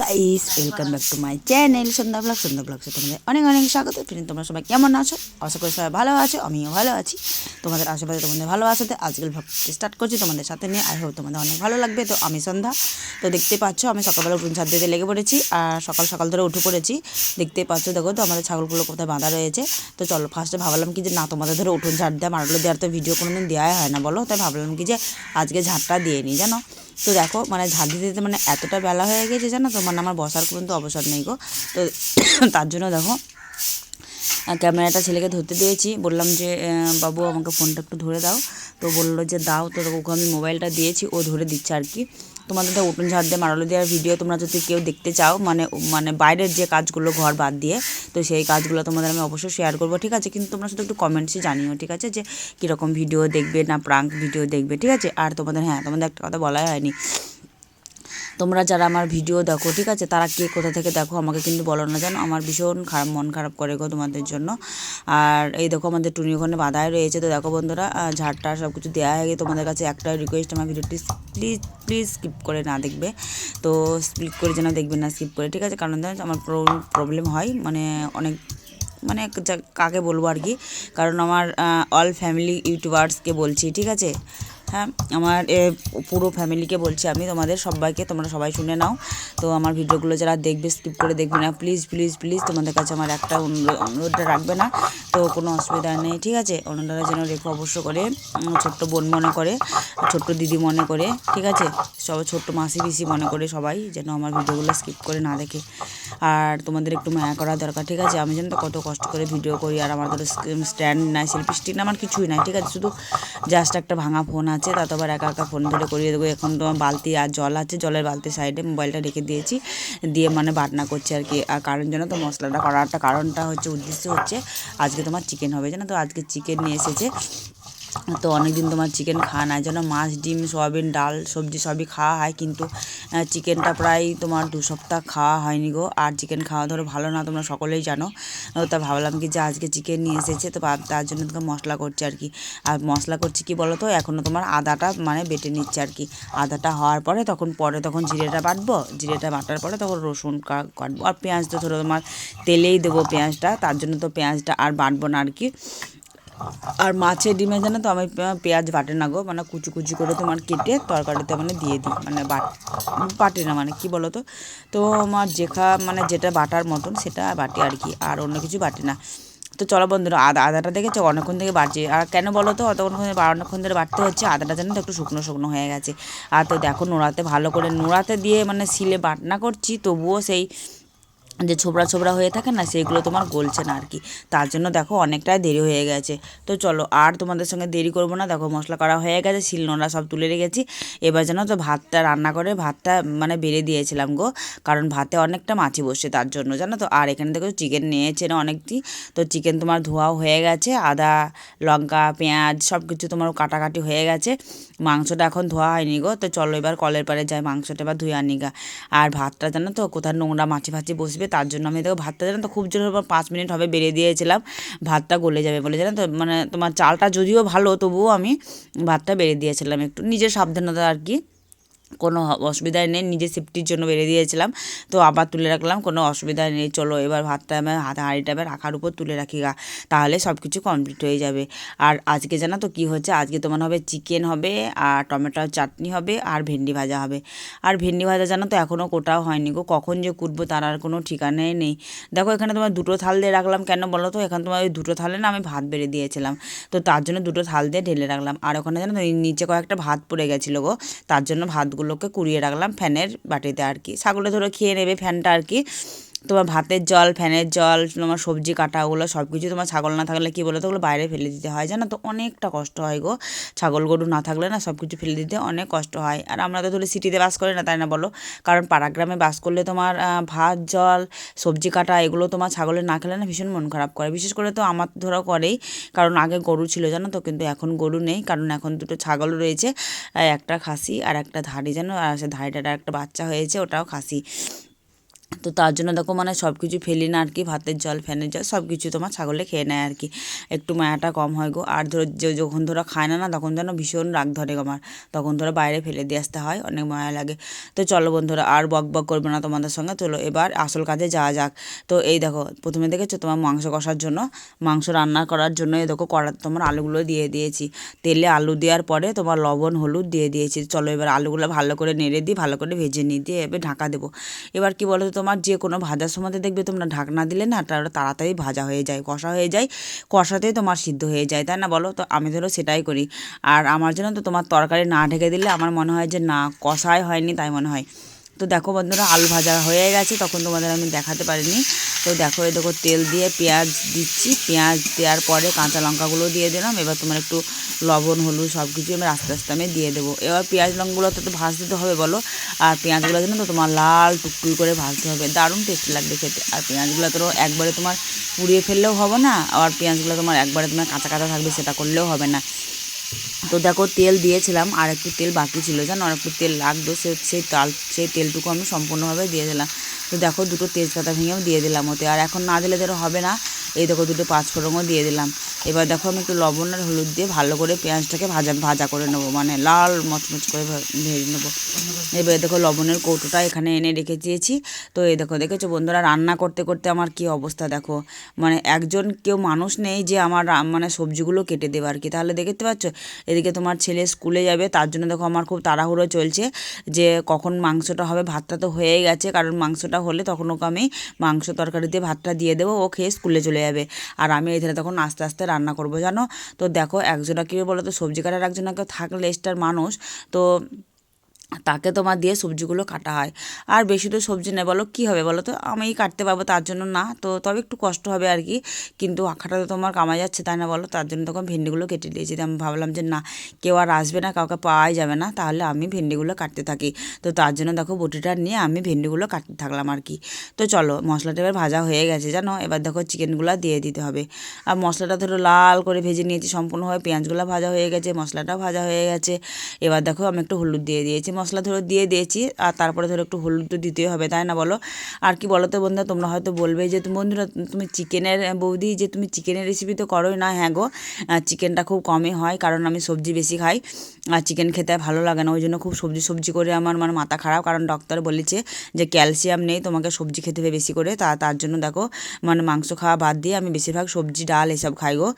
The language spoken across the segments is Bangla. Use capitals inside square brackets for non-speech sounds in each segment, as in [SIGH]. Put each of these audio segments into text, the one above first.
Guys welcome back to my channel Sandhya blog Sandhya ব্লগসে তোমাদের অনেক অনেক স্বাগত। ফিরে তোমরা সবাই কেমন আছো? আশা করি সবাই ভালো আছো, আমিও ভালো আছি। তোমাদের আশেপাশে তোমাদের ভালো আসাতে আজকের ব্লগ স্টার্ট করছি তোমাদের সাথে নিয়ে। আই হোপ তোমাদের অনেক ভালো লাগবে। তো আমি সন্ধ্যা। তো দেখতে পাচ্ছ, আমি সকালবেলা উঠুন ছাদ দিতে লেগে পড়েছি আর সকাল সকাল ধরে উঠে পড়েছি। দেখতে পাচ্ছ, দেখো তো আমাদের ছাগলগুলো কোথায় বাঁধা রয়েছে। তো চলো ফার্স্টে ভাবলাম কি যে, না, তোমাদের ধরে উঠুন ঝাড় দেওয়া মারগুলো দেওয়ার তো ভিডিও কোনোদিন দেওয়াই হয় না, বলো? তাই ভাবলাম কি যে, আজকে ঝাড়টা দিয়ে নিই জানো? তো দেখো মানে ঝাঁপ দিতে দিতে মানে এতটা বেলা হয়ে গেছে জানো তো মানে আমার বসার পর্যন্ত অবসর নেই গো। তো [COUGHS] তার জন্য দেখো ক্যামেরাটা ছেলেকে ধরতে দিয়েছি। বললাম যে বাবু আমাকে ফোনটা একটু ধরে দাও। তো বলল যে, দাও, তো ওকে আমি মোবাইলটা দিয়েছি, ও ধরে দিচ্ছে আর কি। তোমাদের তো ওপেন ঝাড় দিয়ে মারালো দেওয়ার ভিডিও তোমরা যদি কেউ দেখতে চাও মানে মানে বাইরের যে কাজগুলো ঘর বাদ দিয়ে, তো সেই কাজগুলো তোমাদের আমি অবশ্যই শেয়ার করব, ঠিক আছে? কিন্তু তোমরা শুধু একটু কমেন্টসে জানিও, ঠিক আছে? যে কীরকম ভিডিও দেখবে না প্রাঙ্ক ভিডিও দেখবে, ঠিক আছে? আর তোমাদের হ্যাঁ তোমাদের একটা কথা বলাই হয়নি। তোমরা যারা আমার ভিডিও দেখো, ঠিক আছে? তারা কে কোথা থেকে দেখো আমাকে কিন্তু বলো না জানো? আমার ভীষণ খারাপ, মন খারাপ করে গো তোমাদের জন্য। আর এই দেখো আমাদের টুনি ওখানে বাধায় রয়েছে। তো দেখো বন্ধুরা ঝাড়টা সব কিছু দেওয়া হয়ে গিয়ে তোমাদের কাছে একটা রিকোয়েস্ট আমার ভিডিওটি প্লিজ প্লিজ স্কিপ করে না দেখবে। তো স্কিপ করে যেন দেখবে, না স্কিপ করে, ঠিক আছে? কারণ আমার প্রবলেম হয় মানে অনেক মানে কাকে বলব আর কি? কারণ আমার অল ফ্যামিলি ইউটিউবার্সকে বলছি, ঠিক আছে? হ্যাঁ আমার পুরো ফ্যামিলিকে বলছি আমি, তোমাদের সবাইকে, তোমরা সবাই শুনে নাও। তো আমার ভিডিওগুলো যারা দেখবে স্কিপ করে দেখবে না প্লিজ প্লিজ প্লিজ তোমাদের কাছে আমার একটা অনুরোধ অনুরোধটা রাখবে না। তো কোনো অসুবিধা নেই, ঠিক আছে? অনুরোধটা যেন রেখো অবশ্য করে ছোট্ট বোন মনে করে ছোট্ট দিদি মনে করে, ঠিক আছে? সব ছোট্ট মাসি পিসি মনে করে সবাই, যেন আমার ভিডিওগুলো স্কিপ করে না দেখে। আর তোমাদের একটু মায়া করা দরকার, ঠিক আছে? আমি যেন তো কত কষ্ট করে ভিডিও করি, আর আমার ধরো স্ট্যান্ড নাই সেলফি স্টিক না আমার কিছুই নাই, ঠিক আছে? শুধু জাস্ট একটা ভাঙা ফোন আছে। তা তো আবার একা একা ফোন ধরে করিয়ে দেবো। এখন তো বালতি আর জল আছে, জলের বালতি সাইডে মোবাইলটা রেখে দিয়েছি। দিয়ে মানে বাটনা করছি আর কি। আর কারণ জন্য তো মশলাটা করার একটা কারণটা হচ্ছে, উদ্দেশ্য হচ্ছে, আজকে তোমার চিকেন হবে। জানো তো, আজকে চিকেন নিয়ে এসেছে। তো অনেক দিন তোমার চিকেন খাওয়া নাই। যেন মাছ, ডিম, সয়াবিন, ডাল, সবজি সবই খাওয়া হয়, কিন্তু চিকেনটা প্রায় তোমার দু সপ্তাহ খাওয়া হয়নি গো। আর চিকেন খাওয়া ধরো ভালো না, তোমরা সকলেই জানো। তা ভাবলাম কি যে আজকে চিকেন নিয়ে এসেছে, তো তার জন্য তোমাকে মশলা করছি আর কি। আর মশলা করছি কি বলো তো এখনও তোমার আদাটা মানে বেটে নিচ্ছে আর কি। আদাটা হওয়ার পরে তখন পরে তখন জিরেটা বাটবো। জিরেটা বাটার পরে তখন রসুন কাটবো। আর পেঁয়াজ তো ধরো তোমার তেলেই দেবো পেঁয়াজটা, তার জন্য তো পেঁয়াজটা আর বাটবো না আর কি। আর মাছের ডিমে জানো তো আমি পেঁয়াজ বাটে না গো মানে কুচি কুচি করে তোমার কেটে তরকারিতে মানে দিয়ে দিই মানে বাট না মানে কি বলো তো তো আমার যেখা মানে যেটা বাটার মতন সেটা বাটে আর কি, আর অন্য কিছু বাটে না। তো চলো বন্ধুরা আদা আদাটা দেখেছ? অনেকক্ষণ থেকে বাড়ছে আর কেন বলো তো অতক্ষণ অনেকক্ষণ ধরে বাড়তে হচ্ছে আদাটা যেন তো একটু শুকনো শুকনো হয়ে গেছে। আর তো দেখো নোড়াতে ভালো করে, নোড়াতে দিয়ে মানে শিলে বাটনা করছি, তবুও সেই যে ছোবড়া ছোবড়া হয়ে থাকে না সেগুলো তোমার গলছে না আর কি। তার জন্য দেখো অনেকটাই দেরি হয়ে গেছে। তো চলো, আর তোমাদের সঙ্গে দেরি করব না। দেখো মশলা করা হয়ে গেছে, শিলনোড়া সব তুলে রেখেছি। এবার যেন তো ভাতটা রান্না করে, ভাতটা মানে বেড়ে দিয়েছিলাম গো। কারণ ভাতে অনেকটা মাছি বসছে তার জন্য, জানো তো? আর এখানে দেখো চিকেন নিয়েছে না অনেকটি। তো চিকেন তোমার ধোয়াও হয়ে গেছে, আদা, লঙ্কা, পেঁয়াজ সব কিছু তোমার কাটাকাটি হয়ে গেছে। মাংসটা এখন ধোয়া হয়নি গো। তো চলো এবার কলের পাড়ে যাই, মাংসটা এবার ধুয়ে আনি গা। আর ভাতটা জানো তো, কোথায় নোংরা মাছি ফাছি বসবে তার জন্য। আমি দেখো ভাতটা জানো তো, খুব জোর পাঁচ মিনিট হবে বেরিয়ে দিয়েছিলাম। ভাতটা গলে যাবে বলে, জানো তো? মানে তোমার চালটা যদিও ভালো, তবুও আমি ভাতটা বেরিয়ে দিয়েছিলাম একটু। নিজের সাবধানতা আর কি। কোনো অসুবিধা নেই নিজের সেফটির জন্য বেড়ে দিয়েছিলাম। তো আবার তুলে রাখলাম, কোনো অসুবিধা নেই, চলো এবার ভাতটা আমি হাতে হাঁড়িটা এবার রাখার উপর তুলে রাখি গা। তাহলে সব কিছু কমপ্লিট হয়ে যাবে। আর আজকে জানো তো কী হচ্ছে? আজকে তোমার হবে চিকেন হবে, আর টমেটোর চাটনি হবে, আর ভেন্ডি ভাজা হবে। আর ভেন্ডি ভাজা জানো তো এখনও কোটাও হয়নি গো, কখন যে কুটবো তার আর কোনো ঠিকানাই নেই। দেখো এখানে তোমার দুটো থাল দিয়ে রাখলাম কেন বলো তো? এখানে তোমার ওই দুটো থালে না আমি ভাত বেড়ে দিয়েছিলাম। তো তার জন্য দুটো থাল দিয়ে ঢেলে রাখলাম। আর ওখানে জানো তো নিচে কয়েকটা ভাত পড়ে গেছিল গো। তার জন্য ভাতগুলোকে কুড়িয়ে রাখলাম ফ্যানের বাটিতে আর কি। ছাগলে ধরো খেয়ে নেবে ফ্যানটা আর কি। তোমার ভাতের জল, ফ্যানের জল, তোমার সবজি কাটা, ওগুলো সব কিছু তোমার ছাগল না থাকলে কি বলো তো ওগুলো বাইরে ফেলে দিতে হয়। জানো তো? অনেকটা কষ্ট হয় গো। ছাগল গরু না থাকলে না সব কিছু ফেলে দিতে অনেক কষ্ট হয়। আর আমরা তো ধরো সিটিতে বাস করি না, তাই না বলো? কারণ পাড়াগ্রামে বাস করলে তোমার ভাত, জল, সবজি কাটা, এগুলো তোমার ছাগলের না খেলে না ভীষণ মন খারাপ করে। বিশেষ করে তো আমার ধরো করেই, কারণ আগে গরু ছিল, জানো তো? কিন্তু এখন গরু নেই। কারণ এখন দুটো ছাগল রয়েছে একটা খাসি আর একটা ধাড়ি, জানো? আর সে ধাড়িটার একটা বাচ্চা হয়েছে, ওটাও খাসি। তো তার জন্য দেখো মানে সব কিছু ফেলি না আর কি, ভাতের জল, ফ্যানের জল সব কিছু তোমার ছাগলে খেয়ে নেয় আর কি। একটু মায়াটা কম হয় গো। আর ধরো যখন ধরো খায় না না, তখন যেন ভীষণ রাগ ধরে আমার। তখন ধরো বাইরে ফেলে দিয়ে আসতে হয়, অনেক মায়া লাগে। তো চলো বন্ধুরা, আর বক বক করবে না তোমাদের সঙ্গে। চলো এবার আসল কাজে যাওয়া যাক। তো এই দেখো, প্রথমে দেখেছ তোমার মাংস কষার জন্য? মাংস রান্না করার জন্য এই দেখো কড়া তোমার আলুগুলো দিয়ে দিয়েছি। তেলে আলু দেওয়ার পরে তোমার লবণ, হলুদ দিয়ে দিয়েছি। চলো এবার আলুগুলো ভালো করে নেড়ে দিই, ভালো করে ভেজে নিই, দিয়ে এবার ঢাকা দেবো। এবার কি বলো তো তোমার যে কোনো ভাজার সময় দেখবে তোমরা ঢাকনা দিলে না তাড়াতাড়ি ভাজা হয়ে যায়, কষা হয়ে যায়, কষাতেই তোমার সিদ্ধ হয়ে যায়, তাই না বলো? তো আমি ধরো সেটাই করি। আর আমার জন্য তো তোমার তরকারি না ঢেকে দিলে আমার মনে হয় যে না, কষাই হয়নি তাই মনে হয়। তো দেখো বন্ধুরা, আলু ভাজা হয়ে গেছে, তখন তোমাদের আমি দেখাতে পারিনি। তো দেখো, এই দেখো, তেল দিয়ে পেঁয়াজ দিচ্ছি। পেঁয়াজ দেওয়ার পরে কাঁচা লঙ্কাগুলো দিয়ে দিলাম। এবার তোমার একটু লবণ, হলুদ সব কিছু এবার আস্তে আস্তে আমি দিয়ে দেবো। এবার পেঁয়াজ লঙ্কাগুলো তো ভাজতে তো হবে বলো। আর পেঁয়াজগুলো যেন তো, তোমার লাল টুকটুক করে ভাজতে হবে। দারুণ টেস্টি লাগবে খেতে। আর পেঁয়াজগুলো তো একবারে তোমার পুড়িয়ে ফেললেও হবে না আর পেঁয়াজগুলো তোমার একবারে তোমার কাঁচা কাঁচা থাকবে, সেটা করলেও হবে না। তো দেখো তেল দিয়েছিলাম, আর একটু তেল বাকি ছিল, জানো? আর একটু তেল লাগতো সে সেই তাল সেই তেলটুকু আমি সম্পূর্ণভাবে দিয়ে দিলাম। তো দেখো দুটো তেজপাতা ভেঙেও দিয়ে দিলাম ওতে, আর এখন না দিলে ধরো হবে না। এই দেখো দুটো পাঁচফোড়নও দিয়ে দিলাম। এবার দেখো আমি একটু লবণ আর হলুদ দিয়ে ভালো করে পেঁয়াজটাকে ভাজা ভাজা করে নেব মানে লাল মচমচ করে ভেজে নেব। এবার দেখো লবণের কৌটোটা এখানে এনে রেখে দিয়েছি। তো এই দেখো, দেখেছ বন্ধুরা রান্না করতে করতে আমার কি অবস্থা দেখো? মানে একজন কেউ মানুষ নেই যে আমার মানে সবজিগুলো কেটে দেবে আর কি। তাহলে দেখতে পাচ্ছ? এদিকে তোমার ছেলে স্কুলে যাবে, তার জন্য দেখো আমার খুব তাড়াহুড়ো চলছে যে কখন মাংসটা হবে, ভাতটা তো হয়ে গেছে, কারণ মাংসটা হলে তখন ওকে আমি মাংস তরকারি দিয়ে ভাতটা দিয়ে দেবো, ও খেয়ে স্কুলে চলে যাবে। আর আমি এখানে তখন আস্তে আস্তে রান্না করব জানো? তো দেখো একজনা কী বলো তো, সবজি কাটার একজনাকে থাকলে এক্সট্রার মানুষ। তো তাকে তোমার দিয়ে সবজিগুলো কাটা হয়। আর বেশি তো সবজি নেই, বলো কী হবে বলো তো? আমি কাটতে পারব, তার জন্য না, তো তবে একটু কষ্ট হবে আর কি। কিন্তু আঁখাটা তো তোমার কামা যাচ্ছে, তাই না বলো? তার জন্য তখন ভেন্ডিগুলো কেটে দিয়েছি। আমি ভাবলাম যে না, কেউ আর আসবে না, কাউকে পাওয়াই যাবে না, তাহলে আমি ভেন্ডিগুলো কাটতে থাকি। তো তার জন্য দেখো বটিটা নিয়ে আমি ভেন্ডিগুলো কাটতে থাকলাম আর কি। তো চলো, মশলাটা এবার ভাজা হয়ে গেছে, জানো? এবার দেখো চিকেনগুলো দিয়ে দিতে হবে। আর মশলাটা ধরো লাল করে ভেজে নিয়েছি, সম্পূর্ণভাবে পেঁয়াজগুলো ভাজা হয়ে গেছে, মশলাটাও ভাজা হয়ে গেছে। এবার দেখো আমি একটু হলুদ দিয়ে দিয়েছি মশলা ধরো দিয়ে দিয়েছি, আর তারপরে ধরো একটু হলুদ তো দিতেই হবে, তাই না বলো? আর কি বলো তো বন্ধুরা, তোমরা হয়তো বলবে যে তুমি বন্ধুরা, তুমি চিকেনের বৌদি যে তুমি চিকেনের রেসিপি তো করোই না হ্যাঁ গো চিকেনটা খুব কমই হয়, কারণ আমি সবজি বেশি খাই, আর চিকেন খেতে ভালো লাগে না, ওই জন্য খুব সবজি সবজি করে আমার মানে মাথা খারাপ, কারণ ডক্টর বলেছে যে ক্যালসিয়াম নেই, তোমাকে সবজি খেতে হবে বেশি করে, তা তার জন্য দেখো মানে মাংস খাওয়া বাদ দিয়ে আমি বেশিরভাগ সবজি, ডাল এসব খাই গো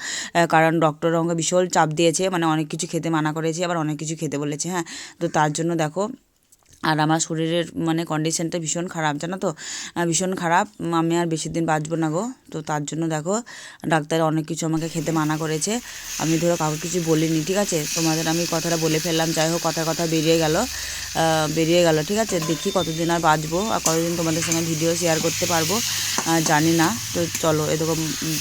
কারণ ডক্টর আমাকে বিশাল চাপ দিয়েছে মানে অনেক কিছু খেতে মানা করেছে, আবার অনেক কিছু খেতে বলেছে হ্যাঁ তো তার জন্য দেখো আর আমার শরীরের মানে কন্ডিশনটা ভীষণ খারাপ, জানো তো? ভীষণ খারাপ। আমি আর বেশি দিন বাঁচবো না গো। তো তার জন্য দেখো, ডাক্তার অনেক কিছু আমাকে খেতে মানা করেছে। আমি ধরো কাউকে কিছু বলিনি, ঠিক আছে? তোমাদের আমি কথাটা বলে ফেললাম। যাই হোক কথা কথা বেরিয়ে গেল। বেরিয়ে গেল, ঠিক আছে? দেখি কতদিন আর বাঁচবো আর কতদিন তোমাদের সঙ্গে ভিডিও শেয়ার করতে পারব। জানি না। তো চলো, এরকম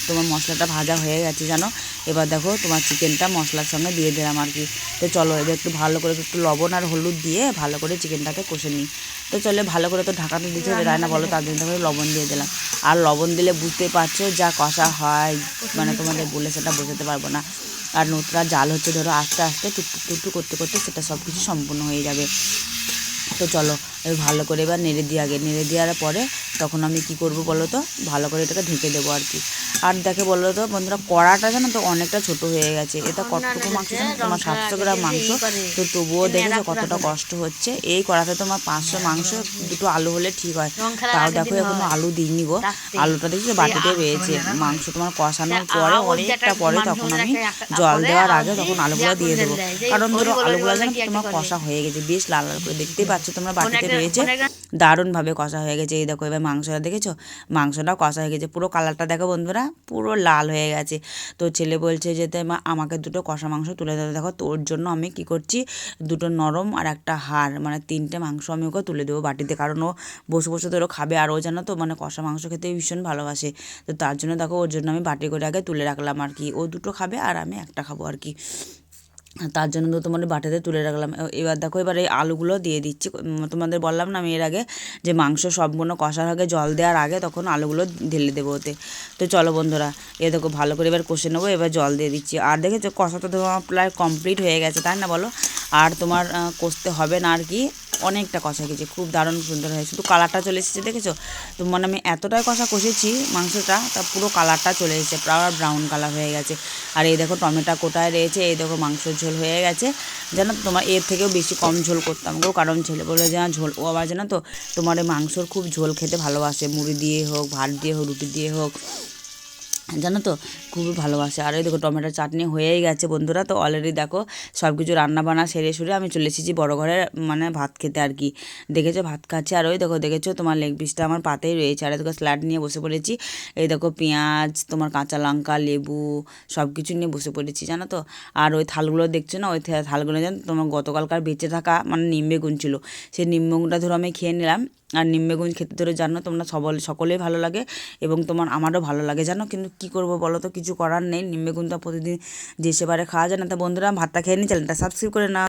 তোমার মশলাটা ভাজা হয়ে গেছে জানো? এবার দেখো, তোমার চিকেনটা মশলার সঙ্গে দিয়ে দিলাম আর কি। তো চলো, এবার একটু ভালো করে একটু লবণ আর হলুদ দিয়ে ভালো করে চিকেনটাকে কষে নিই। তো চলে, ভালো করে তো ঢাকাতে দিতে হবে না? বলো, তার জন্য লবণ দিয়ে দিলাম। আর লবণ দিলে বুঝতে পারছ যা কষা হয় মানে তোমাদের বলে সেটা বোঝাতে পারব না। আর নোটরা জাল হচ্ছে, ধরো, আস্তে আস্তে, টুকটুক টুকটুক করতে করতে সেটা সব কিছু সম্পূর্ণ হয়ে যাবে। তো চলো ভালো করে এবার নেড়ে দিয়ে আগে নেড়ে দেওয়ার পরে তখন আমি কি করব বলো তো? ভালো করে এটাকে ঢেকে দেবো আর কি। আর দেখে বলো তো বন্ধুরা কড়াটা জানো তো অনেকটা ছোট হয়ে গেছে। এটা কতটুকু মাংস জানো তোমার সাতশো গ্রাম মাংস। তো তবুও দেখেছ কতটা কষ্ট হচ্ছে। এই কড়াতে তোমার পাঁচশো মাংস দুটো আলু হলে ঠিক হয়। তাও দেখো এখনও আলু দিইনি গো। আলুটা দেখছি বাটিতে রয়েছে। মাংস তোমার কষানোর পরে অনেকটা পরে তখন আমি জল দেওয়ার আগে তখন আলুগুলো দিয়ে দেবো। কারণ ধরো আলুগুলো যেন তোমার কষা হয়ে গেছে। বেশ লাল লাল করে দেখতেই পাচ্ছ তোমরা বাটিতে রয়েছে দারুণভাবে কষা হয়ে গেছে। এই দেখো এবার মাংসটা দেখেছ? মাংসটা কষা হয়ে গেছে। পুরো কালারটা দেখো বন্ধুরা পুরো লাল হয়ে গেছে। তো ছেলে বলছে যে মা আমাকে দুটো কষা মাংস তুলে দেবে দেখো তোর জন্য আমি কি করছি? দুটো নরম আর একটা হাড়। মানে তিনটে মাংস আমি ওকে তুলে দেবো বাটিতে। কারণ ও বসে বসে ধরো খাবে। আর ও জানো তো মানে কষা মাংস খেতে ভীষণ ভালোবাসে। তো তার জন্য দেখো ওর জন্য আমি বাটি করে আগে তুলে রাখলাম আর কি। ও দুটো খাবে আর আমি একটা খাব আর কি। তার জন্য তো তোমাদের বাটিতে তুলে রাখলাম। এবার দেখো, এবার এই আলুগুলো দিয়ে দিচ্ছি। তোমাদের বললাম না আমি এর আগে যে মাংস সম্পূর্ণ কষার আগে জল দেওয়ার আগে তখন আলুগুলো ঢেলে দেবো ওতে। তো চলো বন্ধুরা, এ দেখো ভালো করে এবার কষে নেব, এবার জল দিয়ে দিচ্ছি। আর দেখেছ কষা তো তোমার প্রায় কমপ্লিট হয়ে গেছে, তাই না বলো? আর তোমার কষতে হবে না আর কি। অনেকটা কষা গেছে খুব দারুণ সুন্দর হয় শুধু কালারটা চলে এসেছে দেখেছ? তো মানে আমি এতটাই কষা কষেছি মাংসটা তা পুরো কালারটা চলে এসেছে প্রায় ব্রাউন কালার হয়ে গেছে। আর এই দেখো টমেটো কোটায় রয়েছে এই দেখো মাংসর ঝোল হয়ে গেছে। জানো তোমার এর থেকেও বেশি কম ঝোল করতাম গো কারণ ছেলে বলে যে "না, ঝোল ও আবার জানো তো তোমার মাংসর খুব ঝোল খেতে ভালোবাসে মুড়ি দিয়ে হোক ভাত দিয়ে হোক রুটি দিয়ে হোক। জানো তো? খুবই ভালোবাসে। আর ওই দেখো, টমেটোর চাটনি হয়েই গেছে বন্ধুরা। তো অলরেডি দেখো সব কিছু রান্না বান্না সেরে সুরে আমি চলে এসেছি বড়ো ঘরে মানে ভাত খেতে আর কি। দেখেছ? ভাত খাচ্ছে। আর ওই দেখো, দেখেছ? তোমার লেগ পিসটা আমার পাতেই রয়েছে। আর দেখো স্যালাড নিয়ে বসে পড়েছি। এই দেখো, পেঁয়াজ, তোমার কাঁচা লঙ্কা, লেবু সব কিছু নিয়ে বসে পড়েছি, জানো তো? আর ওই থালগুলো দেখছ না? ওই থালগুলো জানো তোমার গতকালকার বেঁচে থাকা মানে নিম বেগুন ছিল। সেই নিম বেগুনটা ধরো আমি খেয়ে নিলাম। আর নিম বেগুন খেতে ধরে জানো, তোমরা সবল, সকলেই ভালো লাগে। এবং তোমার আমারও ভালো লাগে, জানো? কিন্তু কী করব বলো তো? কিছু করার নেই। নিম তো প্রতিদিন যে সেবারে খাওয়া যায় না। তা বন্ধুরা, ভাতটা খেয়ে নিই চ্যানেলটা সাবস্ক্রাইব করে না